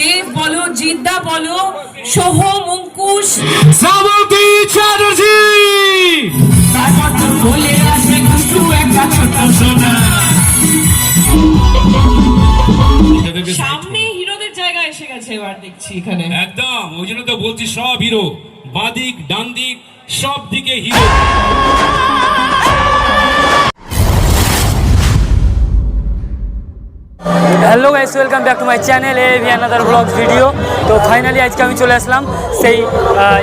দেব বলো জিদ্দা বলো শ্রাবন্তী চ্যাটার্জি! তারপর তো বলে আসবে দুষ্টু একটা ছোট সোনা। সামনে হিরোদের জায়গা এসে গেছে এবার দেখছি এখানে। একদম ওই জন্য তো বলছি সব হিরো। বাদিক ডান দিক সব দিকে hero. Hello guys welcome back to my channel A V another vlogs video তো ফাইনালি আজকে আমি চলে আসলাম। সেই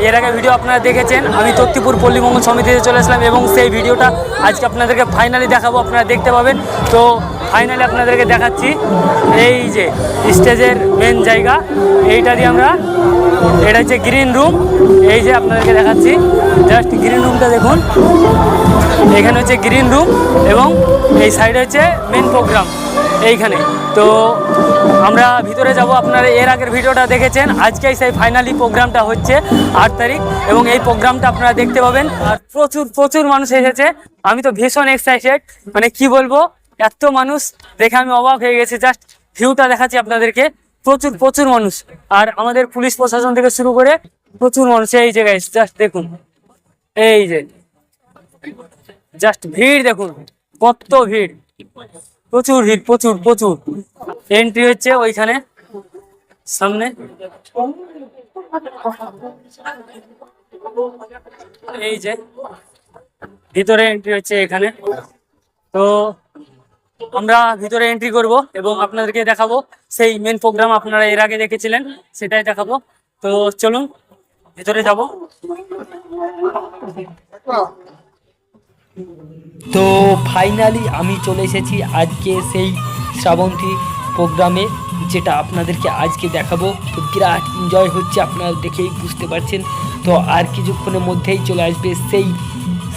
এর আগে ভিডিও আপনারা দেখেছেন। আমি তক্তিপুর পল্লীমঙ্গল সমিতিতে চলে আসলাম এবং সেই ভিডিওটা আজকে আপনাদেরকে ফাইনালি দেখাবো, আপনারা দেখতে পাবেন। তো ফাইনালি আপনাদেরকে দেখাচ্ছি এই যে স্টেজের মেন জায়গা। এইটা দিয়ে আমরা, এটা হচ্ছে গ্রিন রুম এই যে আপনাদেরকে দেখাচ্ছি। জাস্ট গ্রিন রুমটা দেখুন। এখানে হচ্ছে গ্রিন রুম এবং এই সাইডে হচ্ছে মেন প্রোগ্রাম এইখানে। তো আমরা ভিতরে যাব, আপনারা এর আগের ভিডিওটা দেখেছেন। আজকেই সেই ফাইনালি প্রোগ্রামটা হচ্ছে আট তারিখ এবং এই প্রোগ্রামটা আপনারা দেখতে পাবেন। আর প্রচুর প্রচুর মানুষ এসেছে। আমি তো ভীষণ এক্সাইটেড মানে কি বলব, এত মানুষ দেখে আমি অবাক হয়ে গেছি। জাস্ট ভিউটা দেখাচ্ছি আপনাদেরকে। প্রচুর প্রচুর মানুষ। আর আমাদের পুলিশ প্রশাসন থেকে শুরু করে প্রচুর মানুষ। এই জায়গায় জাস্ট দেখুন। এই যে জাস্ট ভিড় দেখুন। কত ভিড়। প্রচুর ভিড় প্রচুর প্রচুর। এন্ট্রি হচ্ছে ওইখানে, সামনে। এই যে, ভিতরে এন্ট্রি হচ্ছে এখানে। তো আমরা ভিতরে এন্ট্রি করব এবং আপনাদেরকে দেখাবো সেই মেন প্রোগ্রাম আপনারা এর আগে দেখেছিলেন, সেটাই দেখাবো। তো চলুন, ভিতরে যাব। তো ফাইনালি আমি চলে এসেছি আজকে সেই শ্রাবন্তী প্রোগ্রামে, যেটা আপনাদেরকে আজকে দেখাবো। তো বিরাট এনজয় হচ্ছে আপনারা দেখেই বুঝতে পারছেন। তো আর কিছুক্ষণের মধ্যেই চলে আসবে সেই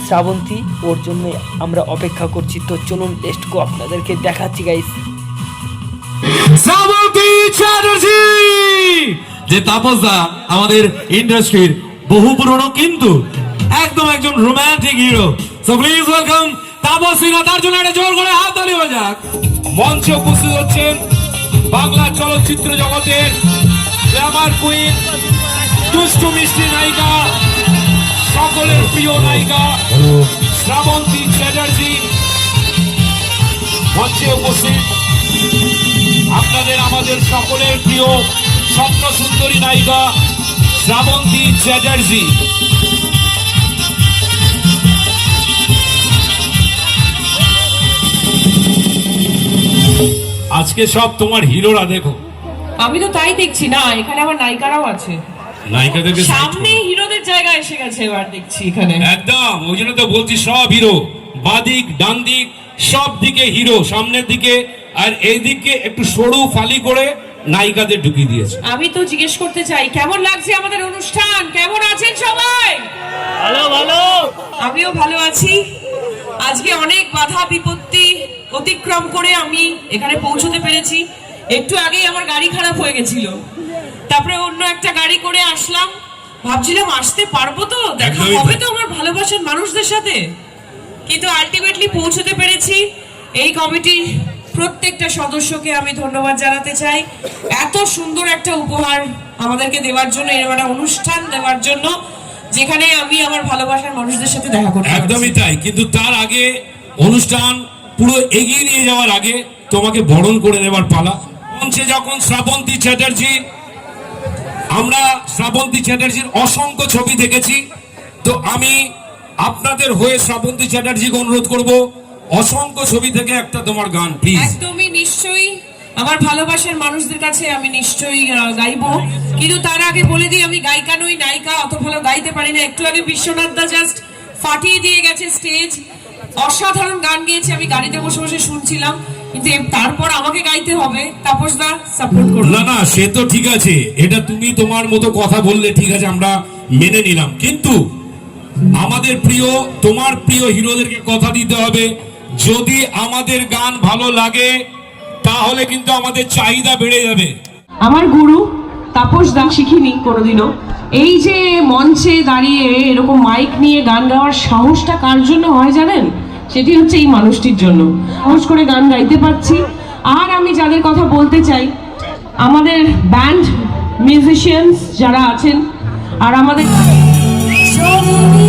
শ্রাবন্তী, ওর জন্য আমরা অপেক্ষা করছি। তো চলুন লেস্ট গো আপনাদেরকে দেখাচ্ছি গাইস শ্রাবন্তী যে তাপসদা আমাদের ইন্ডাস্ট্রির বহু পুরনো কিন্তু একদম একজন romantic hero so please welcome তাপসীরা তার জন্য একটা জোর করে হাত তালি বাজাক মঞ্চে উপস্থিত হচ্ছেন বাংলা চলচ্চিত্র জগতের গ্ল্যামার কুইন, দুষ্টু মিষ্টি নায়িকা, সকলের প্রিয় নায়িকা, শ্রাবন্তী চ্যাটার্জি। মঞ্চে উপস্থিত আপনাদের, আমাদের সকলের প্রিয় স্বপ্ন সুন্দরী নায়িকা শ্রাবন্তী চ্যাটার্জি। আজকে সব তোমার হিরোরা দেখো। আমি তো তাই দেখছি। না এখানে আমার নায়িকারাও আছে। নায়িকাদেরকে সামনে হিরোদের জায়গা এসে গেছে এবার দেখছি এখানে। একদম ওই জন্য তো বলছি সব হিরো। বাদিক ডান দিক সব দিকে হিরো সামনের দিকে। আর এই দিকে একটু সরু ফালি করে নায়িকাদের ঢুকিয়ে দিয়েছে। আমি তো জিজ্ঞেস করতে চাই কেমন লাগছে আমাদের অনুষ্ঠান? কেমন আছেন সবাই? ভালো ভালো। আমিও ভালো আছি। আজকে অনেক বাধা বিপত্তি অতিক্রম করে আমি এখানে পৌঁছতে পেরেছি। একটু আগেই আমার গাড়ি খারাপ হয়ে গেছিল। তারপরে অন্য একটা গাড়ি করে আসলাম। ভাবছিলাম আসতে পারব তো? দেখা হবে তো আমার ভালোবাসার মানুষদের সাথে? কিন্তু আলটিমেটলি পৌঁছতে পেরেছি। এই কমিটির প্রত্যেকটা সদস্যকে আমি ধন্যবাদ জানাতে চাই। এত সুন্দর একটা উপহার আমাদেরকে দেওয়ার জন্য এরকম একটা অনুষ্ঠান দেওয়ার জন্য যেখানে আমি আমার ভালোবাসার মানুষদের সাথে দেখা করতে একদমই তাই। কিন্তু তার আগে অনুষ্ঠান পুরো এগিয়ে নিয়ে যাওয়ার আগে তোমাকে বরণ করে নেবার পালা। মঞ্চে যখন শ্রাবন্তী চ্যাটার্জি, আমরা শ্রাবন্তী চ্যাটার্জির অসংখ্য ছবি দেখেছি। তো আমি আপনাদের হয়ে শ্রাবন্তী চ্যাটার্জিকে অনুরোধ করব, অসংখ্য ছবি থেকে একটা তোমার গান প্লিজ একদমই নিশ্চয়ই। আমার ভালোবাসার মানুষদের কাছে আমি নিশ্চয়ই গাইবো। কিন্তু তার আগে বলে দিই, আমি গায়িকা নই, নায়িকা অত ভালো গাইতে পারি না। একটু আগে বিশ্বনাথ দা জাস্ট ফাটিয়ে দিয়ে গেছে স্টেজ অসাধারণ গান গেয়েছে আমি গাড়িতে বসে বসে শুনছিলাম কিন্তু তারপর আমাকে গাইতে হবে। তাপস দা সাপোর্ট করুন। না না সে তো ঠিক আছে। এটা তুমি তোমার মতো কথা বললে ঠিক আছে আমরা মেনে নিলাম। কিন্তু আমাদের প্রিয় তোমার প্রিয় হিরোদেরকে কথা দিতে হবে। যদি আমাদের গান ভালো লাগে তাহলে কিন্তু আমাদের চাহিদা বেড়ে যাবে। আমার গুরু তাপস দা শিখিনি কোনোদিনও। এই যে মঞ্চে দাঁড়িয়ে এরকম মাইক নিয়ে গান গাওয়ার সাহসটা কার জন্য হয় জানেন? সেটি হচ্ছে এই মানুষটির জন্য। সাহস করে গান গাইতে পারছি। আর আমি যাদের কথা বলতে চাই, আমাদের ব্যান্ড মিউজিশিয়ানস যারা আছেন, আর আমাদের চলিনি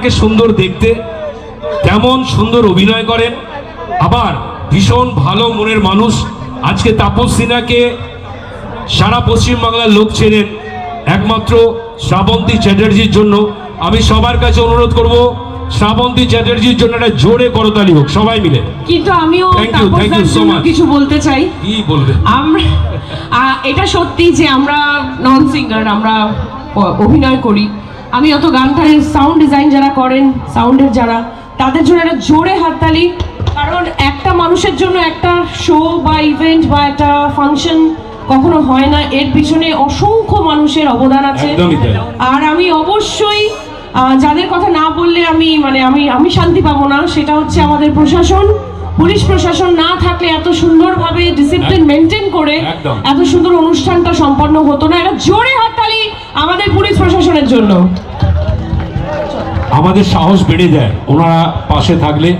ওনাকে সুন্দর দেখতে কেমন সুন্দর অভিনয় করেন। আবার ভীষণ ভালো মনের মানুষ। আজকে তাপস সিনহাকে সারা পশ্চিমবাংলার লোক চেনেন একমাত্র শ্রাবন্তী চ্যাটার্জির জন্য। আমি সবার কাছে অনুরোধ করব শ্রাবন্তী চ্যাটার্জির জন্য একটা জোরে করতালি হোক সবাই মিলে। কিন্তু আমিও. কিছু বলতে চাই। কি আমরা এটা সত্যি যে আমরা নন সিঙ্গার আমরা অভিনয় করি। আমি অত গানটার সাউন্ড ডিজাইন যারা করেন সাউন্ডের যারা তাদের জন্য একটা জোরে হাততালি। কারণ একটা মানুষের জন্য একটা শো বা ইভেন্ট বা একটা ফাংশন কখনো হয় না। এর পিছনে অসংখ্য মানুষের অবদান আছে। আর আমি অবশ্যই যাদের কথা না বললে আমি মানে আমি আমি শান্তি পাবো না। সেটা হচ্ছে আমাদের প্রশাসন। পুলিশ প্রশাসন না থাকলে এত সুন্দরভাবে ডিসিপ্লিন মেনটেন করে এত সুন্দর অনুষ্ঠানটা সম্পন্ন হতো না। এটা জোরে হাততালি আমাদের পুলিশ প্রশাসনের জন্য। আমাদের সাহস বেড়ে যায় ওনারা পাশে থাকলে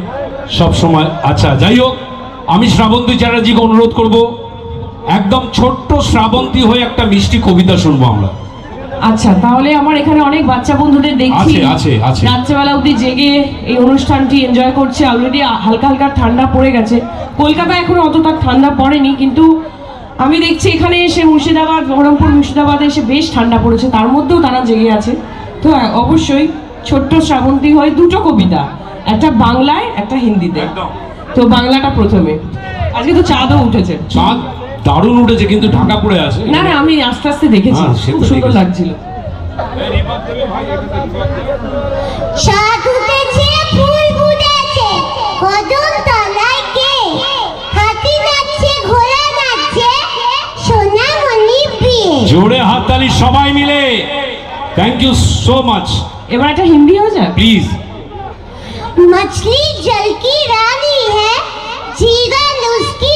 সব সময়। আচ্ছা যাই হোক আমি শ্রাবন্তী চ্যাটার্জিকে অনুরোধ করব একদম ছোট্ট শ্রাবন্তী হয়ে একটা মিষ্টি কবিতা শুনব আমরা। আচ্ছা তাহলে আমার এখানে অনেক বাচ্চা বন্ধুদের দেখছি। আছে, আছে। রাত্রেবেলা অবধি জেগে এই অনুষ্ঠানটি এনজয় করছে অলরেডি হালকা হালকা ঠান্ডা পড়ে গেছে। কলকাতায় এখনও অতটা ঠান্ডা পড়েনি কিন্তু আমি দেখছি এখানে এসে মুর্শিদাবাদ বহরমপুর মুর্শিদাবাদে এসে বেশ ঠান্ডা পড়েছে। তার মধ্যেও তারা জেগে আছে। তো হ্যাঁ, অবশ্যই ছোট্ট শ্রাবন্তী হয় দুটো কবিতা একটা বাংলায় একটা হিন্দিতে। তো বাংলাটা প্রথমে। আজকে তো চাঁদও উঠেছে। চাঁদ দারুণ উঠেছে কিন্তু ঢাকা পড়ে আছে। না না আমি আস্তে আস্তে দেখেছি। হ্যাঁ, খুব সুন্দর লাগছিল। সাধুতেছে জোরে হাততালি সবাই মিলে থ্যাংক ইউ সো মাচ এবার একটা হিন্দি হয়ে যায় প্লিজ मछली जल की रानी है जीवन उसकी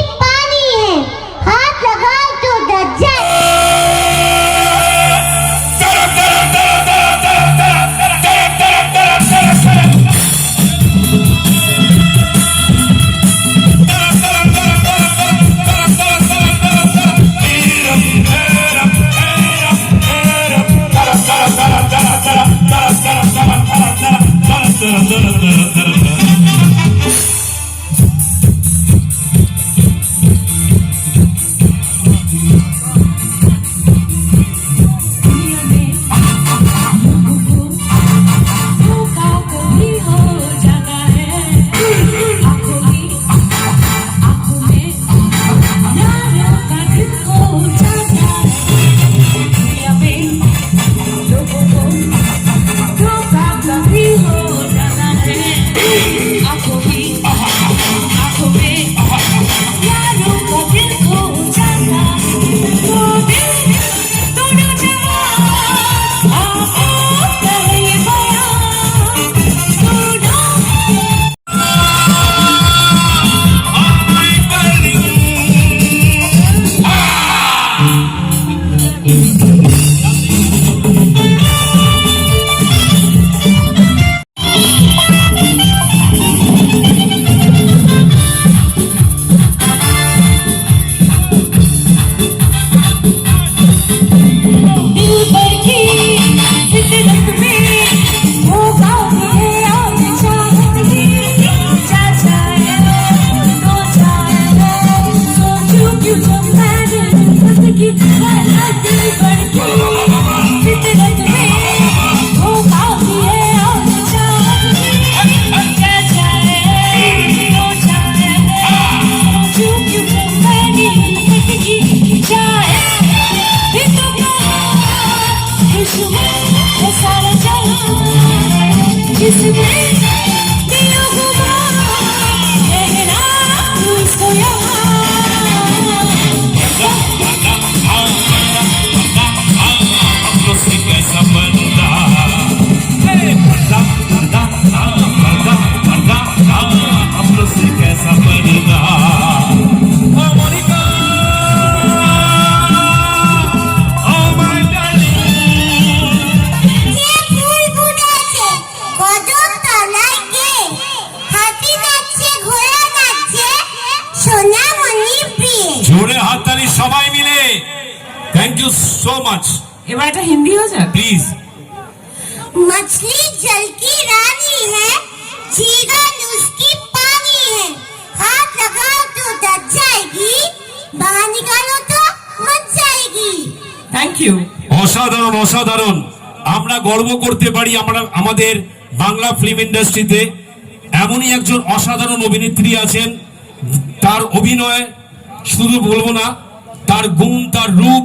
অসাধারণ। আমরা গর্ব করতে পারি আমরা আমাদের বাংলা ফিল্ম ইন্ডাস্ট্রিতে এমনই একজন অসাধারণ অভিনেত্রী আছেন। তার অভিনয় শুধু বলব না তার গুণ তার রূপ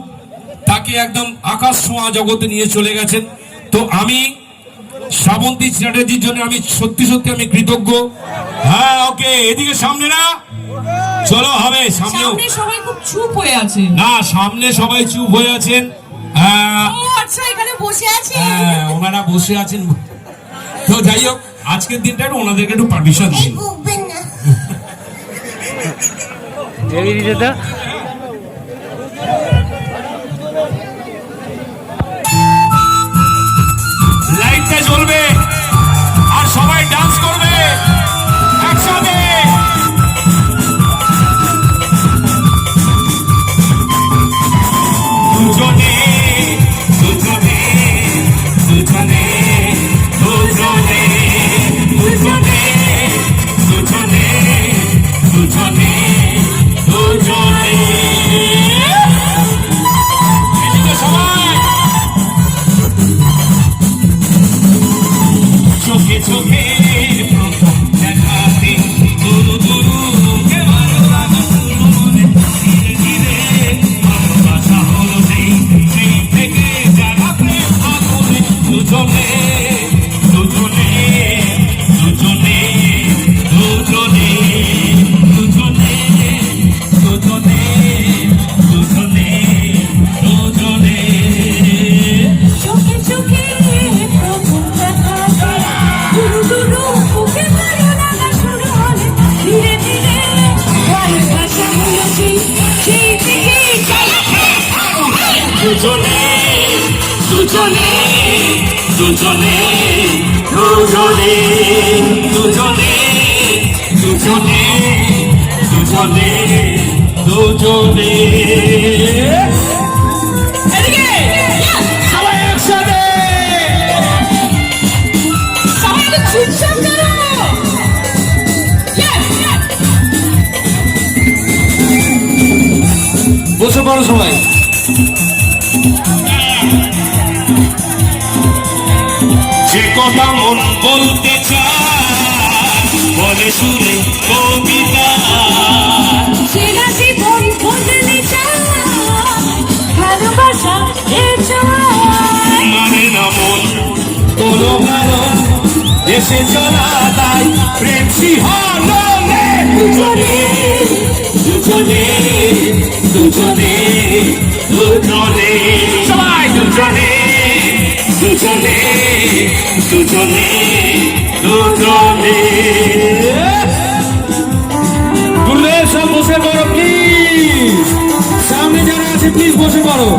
তাকে একদম আকাশ ছোঁয়া জগতে নিয়ে চলে গেছেন। তো আমি শ্রাবন্তী চ্যাটার্জির জন্য আমি সত্যি সত্যি আমি কৃতজ্ঞ। হ্যাঁ ওকে এদিকে সামনে না? চলো হবে সামনে সবাই খুব চুপ হয়ে আছে না সামনে সবাই চুপ হয়ে আছেন। হ্যাঁ। হ্যাঁ, ওনারা বসে আছেন। তো যাই হোক আজকের দিনটা ওনাদেরকে একটু পারমিশন দিন। লাইটটা জ্বলবে আর সবাই ডান্স করবে একসাথে। দুজনে Yes, yes. বসে পড়ো সবাই। যে কথা মন বলতে চায় বলে কবিতা। সেরা যায় ভালোবাসা মানে না মন কোনো ভালো দেশে চলা তাই প্রেম শিহরণে দুজনে দুজনে দুজনে দুজনে। সবাই দুজনে। দুজনে দুজনে দুজনে। গুরুদেব সব বসে পড়ো প্লিজ সামনে যারা আছে প্লিজ বসে পড়ো।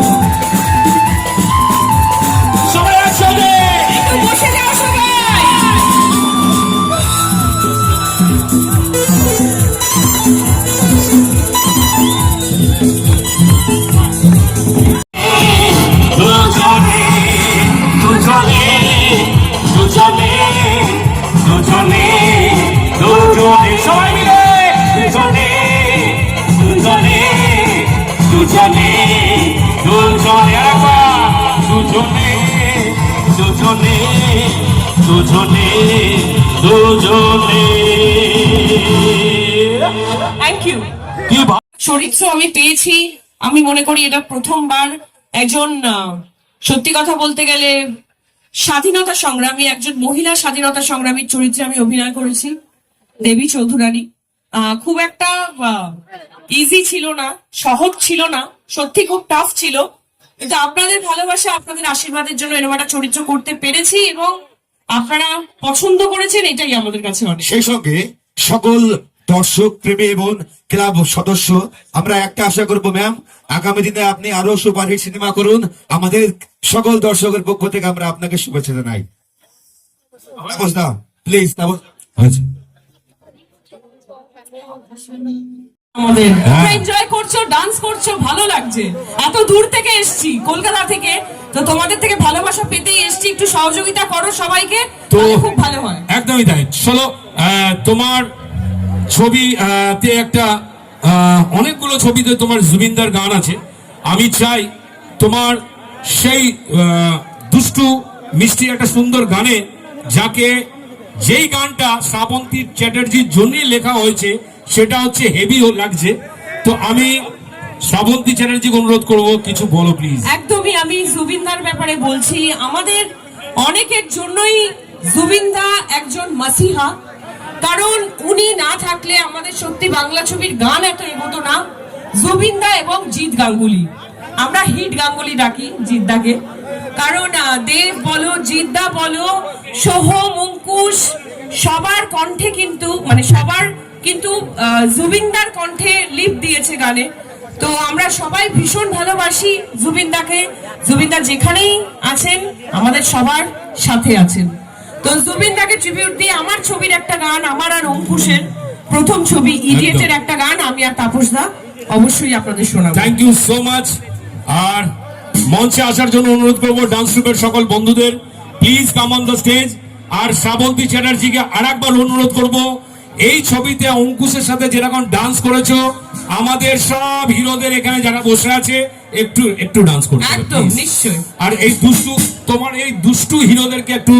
থ্যাংক ইউ চরিত্র আমি পেয়েছি। আমি মনে করি এটা প্রথমবার। একজন সত্যি কথা বলতে গেলে স্বাধীনতা সংগ্রামী একজন মহিলা স্বাধীনতা সংগ্রামীর চরিত্রে আমি অভিনয় করেছি দেবী চৌধুরানী। খুব একটা ইজি ছিল না সহজ ছিল না সত্যি খুব টাফ ছিল। কিন্তু আপনাদের ভালোবাসা আপনাদের আশীর্বাদের জন্য এরকম একটা চরিত্র করতে পেরেছি এবং আপনারা পছন্দ করেছেন এটাই আমাদের কাছে অনেক। সেই সঙ্গে সকল দর্শক প্রেমী এবং ক্লাব সদস্য আমরা একটা আশা করব ম্যাম আগামী দিনে আপনি আরও সুপারহিট সিনেমা করুন। আমাদের সকল দর্শকের পক্ষ থেকে আমরা আপনাকে শুভেচ্ছা জানাই। প্লিজ আচ্ছা। আমাদের হ্যাঁ। এনজয় করছ ডান্স করছ ভালো লাগছে। এত দূর থেকে এসছি কলকাতা থেকে। তো তোমাদের থেকে ভালোবাসা পেতেই এসছি একটু সহযোগিতা করো সবাইকে তো খুব ভালো হয়। একদমই তাই। চলো তোমার ছবি তে একটা অনেকগুলো ছবিতে তোমার জুবিনদার গান আছে। আমি চাই তোমার সেই দুষ্টু, মিষ্টি একটা সুন্দর গানে, যাকে যেই গানটা শ্রাবন্তী চ্যাটার্জির জন্যই লেখা হয়েছে, সেটা হচ্ছে হেভি লাগছে। তো আমি শ্রাবন্তী চ্যাটার্জিকে অনুরোধ করব, কিছু বলো প্লিজ একদমই আমি জুবিনদার ব্যাপারে বলছি, আমাদের অনেকের জন্যই জুবিনদা একজন মাসিহা। কারণ উনি না থাকলে আমাদের সত্যি বাংলা ছবির গান এত এগোতো না। জুবিনদা এবং জিৎ গাঙ্গুলি। আমরা হিট গাঙ্গুলি ডাকি জিদ্দাকে কারণ দেব বলো জিদ্দা বলো, সোহ, মুঙ্কুশ, সবার কণ্ঠে কিন্তু মানে সবার কিন্তু জুবিনদার কণ্ঠে লিপ দিয়েছে গানে। তো আমরা সবাই ভীষণ ভালোবাসি জুবিনদাকে। জুবিনদা যেখানেই আছেন, আমাদের সবার সাথে আছেন। তো জুবিনদাকে ট্রিবিউট দিয়ে আমার ছবির একটা গান আমার আর অঙ্কুশের প্রথম ছবি ইডিয়েটের একটা গান আমি আর তাপসদা অবশ্যই আপনাদের শোনাবো। থ্যাংক ইউ সো মাচ আর মঞ্চে আসার জন্য অনুরোধ করব ডান্স গ্রুপের সকল বন্ধুদের। Please come on the stage আর শ্রাবন্তী চ্যাটার্জিকে আর একবার অনুরোধ করব এই ছবিতে অঙ্কুশের সাথে যেরকম ডান্স করেছ আমাদের সব হিরোদের এখানে যারা বসে আছে একটু একটু ডান্স করতে একদম। নিশ্চয়ই। আর এই দুষ্টু তোমার এই দুষ্টু হিরোদেরকে একটু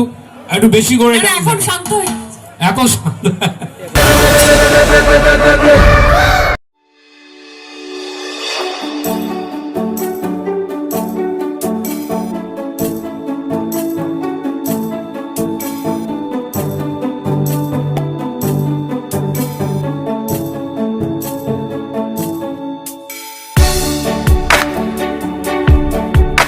একটু বেশি করে এখন শান্ত এখন। শান্ত